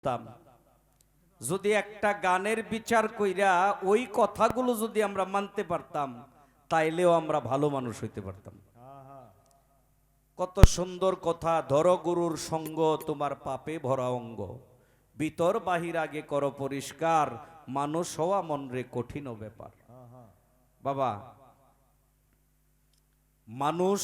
করতাম। যদি একটা গানের বিচার কইরা ওই কথাগুলো যদি আমরা মানতে পারতাম, তাইলেও আমরা ভালো মানুষ হইতে পারতাম। কত সুন্দর কথা, ধর গুরুর সঙ্গ তোমার পাপে ভরা অঙ্গ। ভিতর বাহির আগে করো পরিষ্কার, মানুষ হওয়া মনরে কঠিন ব্যাপার। বাবা, মানুষ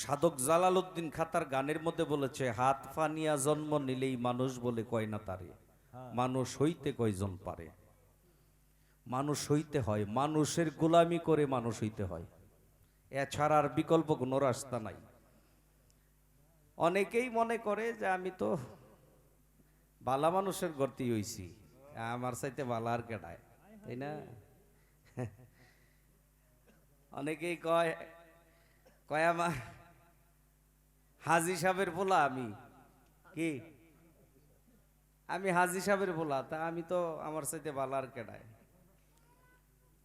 সাধক জালালউদ্দিন খাতার গানের মধ্যে বলেছে, হাত ফানিয়া জন্ম নিলেই মানুষ বলে কয় না তারে। মানুষ হইতে কয়জন পারে? মানুষ হইতে হয়, মানুষের গোলামি করে মানুষ হইতে হয়। এছাড়া আর বিকল্প কোনো রাস্তা নাই। অনেকেই মনে করে যে, আমি তো বালা মানুষের গর্তি হইছি, আমার চাইতে বালা আর কেডায়? তাই না? অনেকেই কয় কয় আমার হাজি সাহেবের বলা আমি। কি? আমি হাজি সাহেবের বলা তা আমি তো আমার সাথে বালার কেডায়।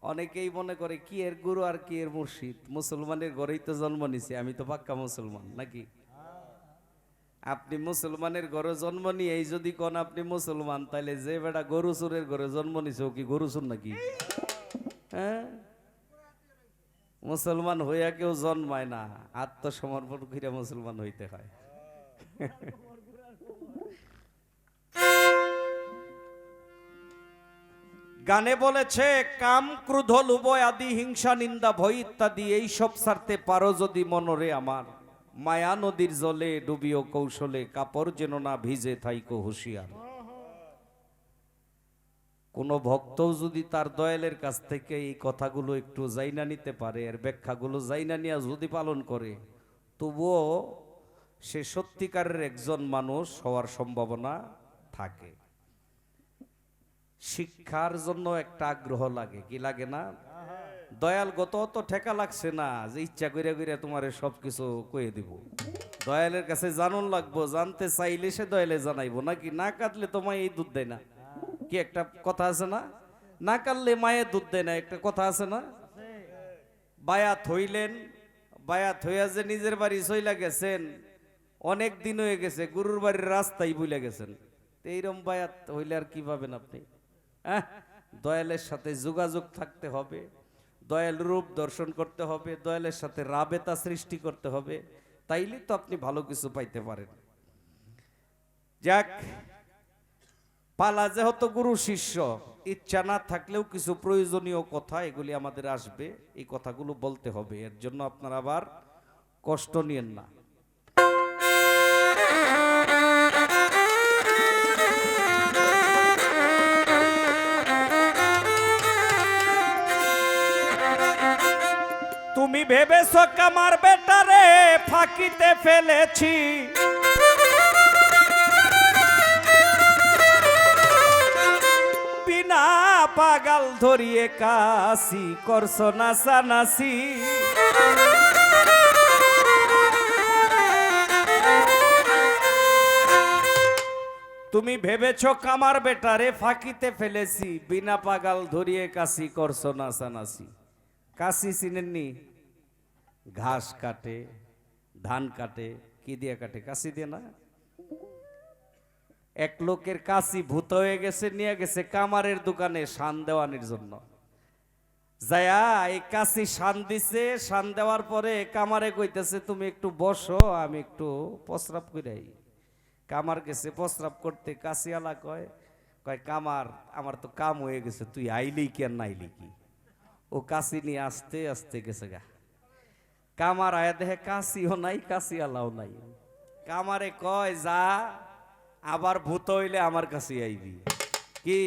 অনেকেই মনে করে, কি এর গুরু আর কি এর মুর্শিদ? মুসলমানের ঘরেই তো জন্ম নিছে, আমি তো পাক্কা মুসলমান, নাকি? আপনি মুসলমানের ঘরে জন্ম নিয়ে এই যদি কোন আপনি মুসলমান তাহলে যে বেটা গরু চুরের ঘরে জন্ম নিছে, ও কি গরু চুর নাকি? হ্যাঁ? মুসলমান হইয়া কেউ জন্মায় না, আত্মসমর্পণ করে মুসলমান হইতে হয়। গানে বলেছে, কাম ক্রোধ লোভ আদি হিংসা নিন্দা ভয় ইত্যাদি, এইসব সারতে পারো যদি মনরে আমার। মায়া নদীর জলে ডুবিও কৌশলে, কাপড় যেন না ভিজে থাইকো হুঁশিয়ার। কোনো ভক্তও যদি তার দয়ালের কাছ থেকে এই কথাগুলো একটু জাইনা নিতে পারে, এর ব্যাখ্যাগুলো জাইনা নিয়ে যদি পালন করে, তবুও সে সত্যিকারের একজন মানুষ হওয়ার সম্ভাবনা থাকে। শিক্ষার জন্য একটা আগ্রহ লাগে, কি লাগে না? দয়াল গত তো ঠেকা লাগছে না যে ইচ্ছা করে করে তোমার সব কিছু কয়ে দিব। দয়ালের কাছে জানুন লাগবো, জানতে চাইলে সে দয়ালে জানাইবো, নাকি না কাঁদলে তোমায় এই দুধ দেয় না? কি একটা কথা আছে না? না কাটলে মায়ের দুধ দেয় না, একটা কথা আছে না? বায়াত হইলেন, বায়াত হইয়া যে নিজের বাড়ি চইলা গেছেন, অনেক দিন হয়ে গেছে, গুরুর বাড়ির রাস্তায় ভুলে গেছেন। তো এইরকম বায়াত হইলে আর কি পাবেন আপনি? হ্যাঁ? দয়ালের সাথে যোগাযোগ থাকতে হবে, দয়াল রূপ দর্শন করতে হবে, দয়ালের সাথে রাবেতা সৃষ্টি করতে হবে তাইলে তো আপনি ভালো কিছু পাইতে পারেন। যাক পালা যেহেতু গুরু শিষ্য, ইচ্ছা না থাকলেও কিছু প্রয়োজনীয় কথা এগুলি আমাদের আসবে, এই কথাগুলো বলতে হবে। এর জন্য আপনারা আবার কষ্ট নিয়েন না। তুমি ভেবেছ কামার বেটারে ফাঁকিতে ফেলেছি। পাগাল ধরিয়ে কাশি করছ নাসা নাসি তুমি ভেবেছ কামার বেটারে ফাঁকিতে ফেলেছি, বিনা পাগাল ধরিয়ে কাশি করছ নাসা নাসি কাশি চিনেননি? ঘাস কাটে, ধান কাটে, কি দিয়ে কাটে? কাশি দিয়ে না? এক লোকের কাশি ভূত হয়ে গেছে, নিয়ে গেছে কামারের দোকানে শান দেওয়ানির জন্য। যায়া এই কাশি শান দিছে, শান দেওয়ার পরে কামারে কইতেছে, তুমি একটু বসো, আমি একটু প্রস্রাব কইরাই। কামার গেছে, প্রস্রাব করতে কাশিয়ালা কয় কয় কামার আমার তো কাম হয়ে গেছে, তুই আইলি কি আর নাইলি কি? ও কাশি নিয়ে আস্তে আস্তে গেছে গা। কামার আয়া দেখে কাশিও নাই কাশিয়ালাও নাই। কামারে কয়, যা আবার ভূত হইলে আমার কাছে আইবি। কি?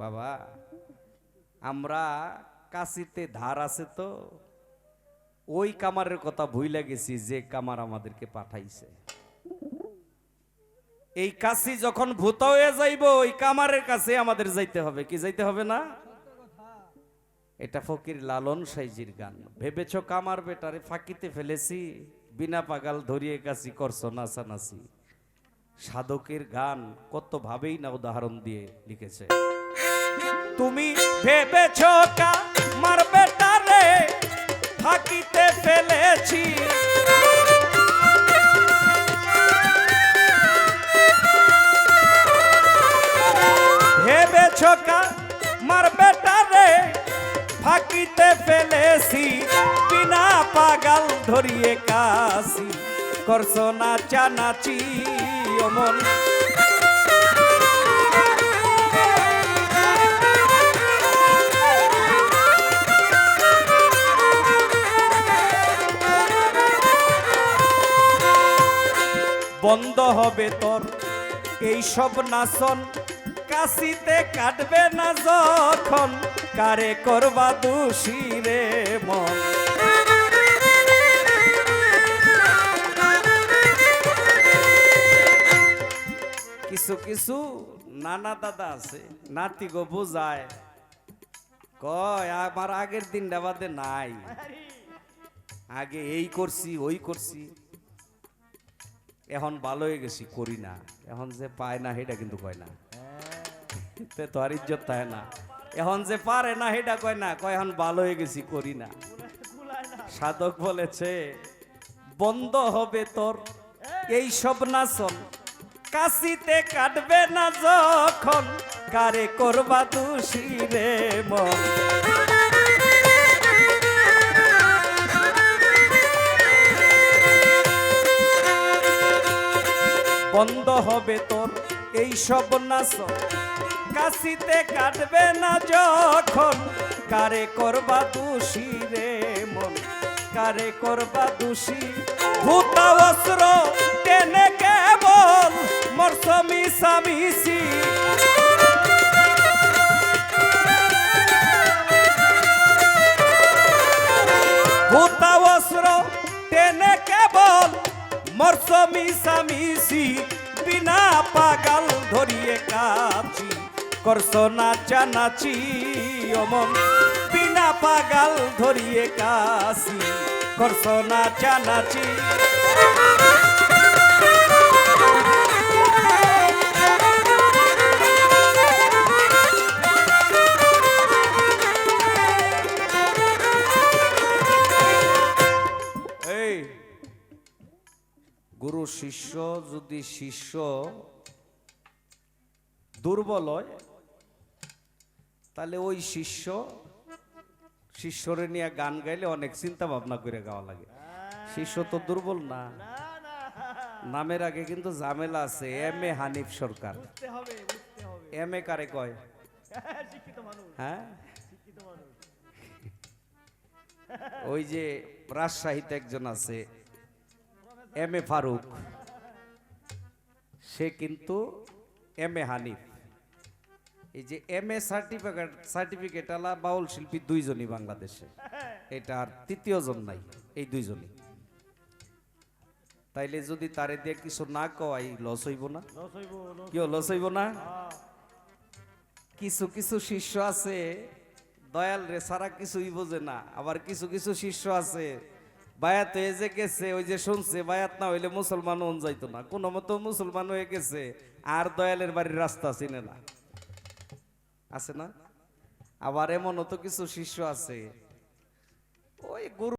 বাবা, আমরা কাশিতে ধার আছে তো, ওই কামারের কথা ভুইলা গেছি, যে কামার আমাদেরকে পাঠাইছে। এই কাশি যখন ভূত হয়ে যাইব, ওই কামারের কাছে আমাদের যাইতে হবে। কি যাইতে হবে না? এটা ফকির লালন সাইজির গান। ভেবেছ কামার বেটারে ফাঁকিতে ফেলেছি, বিনা পাগাল ধরিয়ে কাশি করছ, নাচানাচি। সাধকের গান কতভাবেই না উদাহরণ দিয়ে লিখেছে। তুমি ভেবেছ থাকিতে ফেলেছি। ভেবেছ ফাঁকিতে ফেলেছি। বিনা পাগাল ধরিয়ে কাশি। করছ নাচা নাচি অমন। বন্ধ হবে তোর এই সব নাচন। কাশিতে কাটবে না যখন। কারে করবা দোষী রে মন? কিছু নানা দাদা আছে, নাতি গো বুঝায়। কয়, আমার আগের দিনটা বাদে নাই। আগে এই করছি, ওই করছি। এখন ভালো হয়ে গেছি, করি না। এখন যে পায় না, সেটা কিন্তু কয় না। তে তো আর ইজ্জত থাকে না। এখন যে পারে না, সেটা কয় না। কয়, এখন ভালো হয়ে গেছি, করি না। সাধক বলেছে, বন্ধ হবে তোর, এই সব নাচন কাশিতে কাটবে না যখন, কারে করবা দোষী রে মন? বন্ধ হবে তোর এই সব নাচ কাশিতে কাটবে না যখন, কারে করবা দোষী রে মন? কারে করবা দোষী? ভূতা অস্ত্র টেনে মরসমি সামিসি ভূতা অস্ত্র টেনে কেবল সামিসি বিনা পাগাল ধরিয়ে কাছি করছ নাচা নাচি অমন। বিনা পাগাল ধরিয়ে কাছি করছ নাচা নাচি শিষ্য যদি শিষ্য দুর্বল হয় তাহলে ওই শিষ্য শিষ্যরে নিয়ে গান গাইলে অনেক চিন্তা ভাবনা করে গাওয়া লাগে। শিষ্য তো দুর্বল না। নামের আগে কিন্তু ঝামেলা আছে। M A Hanif Sarkar. M A কারে কয়? হ্যাঁ ওই যে রাজশাহীতে একজন আছে এম এ ফারুক। সে কিন্তু এম এ হানিফ। এই যে এম এ সার্টিফিকেট সার্টিফিকেট আলা বাউল শিল্পী দুইজনই বাংলাদেশে। এটা আর তৃতীয় জন নাই এই দুইজনই। তাইলে যদি তারে দিয়ে কিছু না কয় লস হইব না? লস হইব লস কেউ লস হইব না? কিছু কিছু শিষ্য আছে দয়াল রে সারা কিছুই বোঝে না আবার কিছু কিছু শিষ্য আছে বায়াত হয়ে যে গেছে, ওই যে শুনছে, বায়াত না হইলে মুসলমান হন যাইতো না। কোনো মতো মুসলমান হয়ে গেছে, আর দয়ালের বাড়ির রাস্তা চিনে না। আছে না? আবার এমনও তো কিছু শিষ্য আছে। ওই গুরু